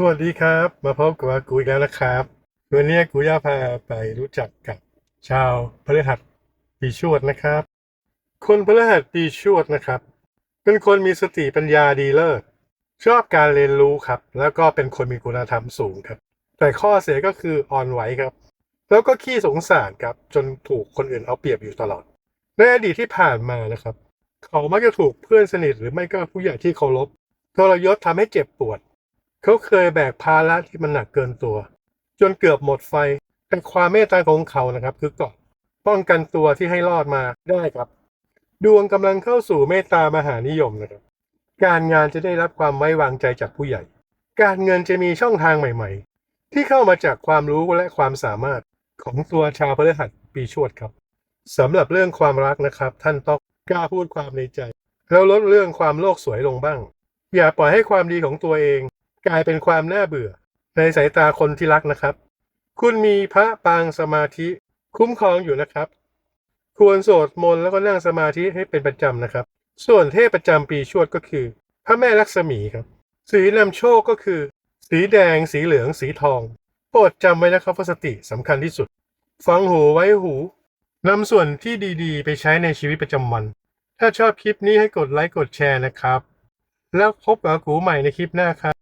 สวัสดีครับ มาพบกับอากูอีกแล้วนะครับวันนี้กูย่าพาไปรู้จักกับชาวพฤหัสปีชวดนะครับ คนพฤหัสปีชวดนะครับ เป็นคนมีสติปัญญาดีเลิศชอบการเรียนรู้ครับ แล้วก็เป็นคนมีคุณธรรมสูงครับ แต่ข้อเสียก็คืออ่อนไหวครับ แล้วก็ขี้สงสารครับจนถูกคนอื่นเอาเปรียบอยู่ตลอด ในอดีตที่ผ่านมานะครับ เขามักจะถูกเพื่อนสนิทหรือไม่ก็ผู้ใหญ่ที่เคารพทรยศทำให้เจ็บปวด เขาเคยแบกภาระที่มันหนักเกินตัว จนเกือบหมดไฟแต่ความเมตตาของเขานะครับ คือเกาะป้องกันตัวที่ให้รอดมาได้ครับ ดวงกำลังเข้าสู่เมตตามหานิยมนะครับ การงานจะได้รับความไว้วางใจจากผู้ใหญ่ การเงินจะมีช่องทางใหม่ ๆ ที่เข้ามาจากความรู้และความสามารถของตัวชาวพฤหัสปีชวดครับสำหรับเรื่องความรักนะครับ ท่านต้องกล้าพูดความในใจ แล้วลดเรื่องความโลกสวยลงบ้าง อย่าปล่อยให้ความดีของตัวเอง กลายเป็นความน่าเบื่อ ในสายตาคนที่รักนะครับ คุณมีพระปางสมาธิคุ้มครองอยู่นะครับ ควรสวดมนต์แล้วก็นั่งสมาธิให้เป็นประจำนะครับ ส่วนเทพประจำปีชวดก็คือ พระแม่ลักษมีครับ สีนำโชคก็คือ สีแดง สีเหลือง สีทอง โปรดจำไว้นะครับว่าสติสำคัญที่สุด ฟังหูไว้หูนำส่วนที่ดีๆ ไปใช้ในชีวิตประจำวัน ถ้าชอบคลิปนี้ให้กดไลค์กดแชร์นะครับ แล้วพบกับกูใหม่ในคลิปหน้าครับ